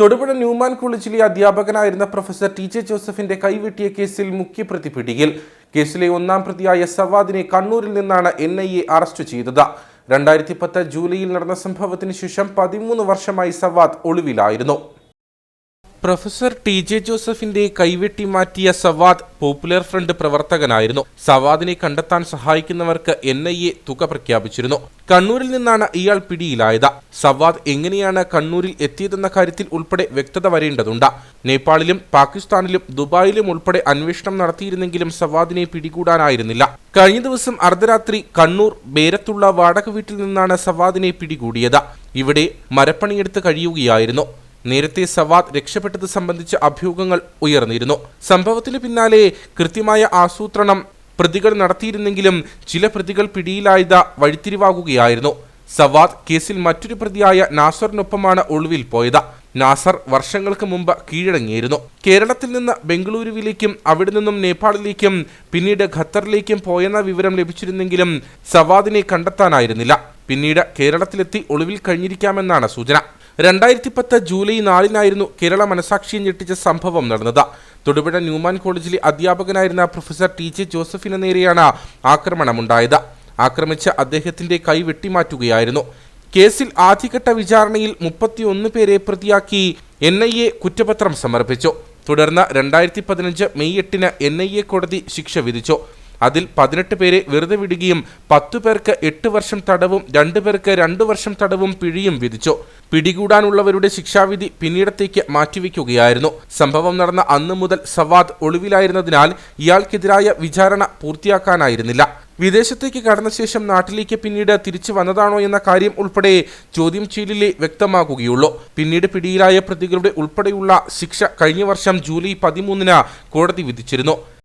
Thodupuzha Newman കോളേജിലെ അധ്യാപകനായിരുന്ന professor T J ജോസഫിന്റെ കൈവെട്ടിയ കേസിൽ മുഖ്യപ്രതി പിടിയിൽ. കേസിലെ ഒന്നാം പ്രതിയായ സവാദിനെ കണ്ണൂരിൽ നിന്നാണ് എൻ ഐ എ അറസ്റ്റ് ചെയ്തത്. രണ്ടായിരത്തി പത്ത് ജൂലൈയിൽ നടന്ന സംഭവത്തിന് ശേഷം പതിമൂന്ന് വർഷമായി സവാദ് ഒളിവിലായിരുന്നു. പ്രൊഫസർ ടി ജെ ജോസഫിന്റെ കൈവെട്ടി മാറ്റിയ സവാദ് പോപ്പുലർ ഫ്രണ്ട് പ്രവർത്തകനായിരുന്നു. സവാദിനെ കണ്ടെത്താൻ സഹായിക്കുന്നവർക്ക് എൻ ഐ എ തുക പ്രഖ്യാപിച്ചിരുന്നു. കണ്ണൂരിൽ നിന്നാണ് ഇയാൾ പിടിയിലായത്. സവാദ് എങ്ങനെയാണ് കണ്ണൂരിൽ എത്തിയതെന്ന കാര്യത്തിൽ ഉൾപ്പെടെ വ്യക്തത വരേണ്ടതുണ്ട്. നേപ്പാളിലും പാകിസ്ഥാനിലും ദുബായിലും ഉൾപ്പെടെ അന്വേഷണം നടത്തിയിരുന്നെങ്കിലും സവാദിനെ പിടികൂടാനായിരുന്നില്ല. കഴിഞ്ഞ ദിവസം അർദ്ധരാത്രി കണ്ണൂർ ബേരത്തുള്ള വാടക വീട്ടിൽ നിന്നാണ് സവാദിനെ പിടികൂടിയത്. ഇവിടെ മരപ്പണിയെടുത്ത് കഴിയുകയായിരുന്നു. നേരത്തെ സവാദ് രക്ഷപ്പെട്ടത് സംബന്ധിച്ച അഭ്യൂഹങ്ങൾ ഉയർന്നിരുന്നു. സംഭവത്തിന് പിന്നാലെ കൃത്യമായ ആസൂത്രണം പ്രതികൾ നടത്തിയിരുന്നെങ്കിലും ചില പ്രതികൾ പിടിയിലായത് വഴിത്തിരിവാകുകയായിരുന്നു. സവാദ് കേസിൽ മറ്റൊരു പ്രതിയായ നാസറിനൊപ്പമാണ് ഒളിവിൽ പോയത്. നാസർ വർഷങ്ങൾക്ക് മുമ്പ് കീഴടങ്ങിയിരുന്നു. കേരളത്തിൽ നിന്ന് ബംഗളൂരുവിലേക്കും അവിടെ നിന്നും നേപ്പാളിലേക്കും പിന്നീട് ഖത്തറിലേക്കും പോയെന്ന വിവരം ലഭിച്ചിരുന്നെങ്കിലും സവാദിനെ കണ്ടെത്താനായിരുന്നില്ല. പിന്നീട് കേരളത്തിലെത്തി ഒളിവിൽ കഴിഞ്ഞിരിക്കാമെന്നാണ് സൂചന. രണ്ടായിരത്തി പത്ത് ജൂലൈ നാലിനായിരുന്നു കേരള മനസാക്ഷിയെ ഞെട്ടിച്ച സംഭവം നടന്നത്. തൊടുപുഴ ന്യൂമാൻ കോളേജിലെ അധ്യാപകനായിരുന്ന പ്രൊഫസർ ടി ജെ ജോസഫിന് നേരെയാണ് ആക്രമണമുണ്ടായത്. ആക്രമിച്ച് അദ്ദേഹത്തിന്റെ കൈ വെട്ടിമാറ്റുകയായിരുന്നു. കേസിൽ ആദ്യഘട്ട വിചാരണയിൽ മുപ്പത്തിയൊന്ന് പേരെ പ്രതിയാക്കി എൻ ഐ എ കുറ്റപത്രം സമർപ്പിച്ചു. തുടർന്ന് രണ്ടായിരത്തി പതിനഞ്ച് മെയ് എട്ടിന് എൻ ഐ എ കോടതി ശിക്ഷ വിധിച്ചു. അതിൽ പതിനെട്ട് പേരെ വെറുതെ വിടുകയും പത്തു പേർക്ക് എട്ട് വർഷം തടവും രണ്ടു പേർക്ക് രണ്ടു വർഷം തടവും പിഴിയും വിധിച്ചു. പിടികൂടാനുള്ളവരുടെ ശിക്ഷാവിധി പിന്നീടത്തേക്ക് മാറ്റിവെക്കുകയായിരുന്നു. സംഭവം നടന്ന അന്ന് മുതൽ സവാദ് ഒളിവിലായിരുന്നതിനാൽ ഇയാൾക്കെതിരായ വിചാരണ പൂർത്തിയാക്കാനായിരുന്നില്ല. വിദേശത്തേക്ക് കടന്ന ശേഷം നാട്ടിലേക്ക് പിന്നീട് തിരിച്ചു വന്നതാണോ എന്ന കാര്യം ഉൾപ്പെടെ ചോദ്യം ചെയ്യലിലെ വ്യക്തമാകുകയുള്ളൂ. പിന്നീട് പിടിയിലായ പ്രതികളുടെ ഉൾപ്പെടെയുള്ള ശിക്ഷ കഴിഞ്ഞ വർഷം ജൂലൈ പതിമൂന്നിന് കോടതി വിധിച്ചിരുന്നു.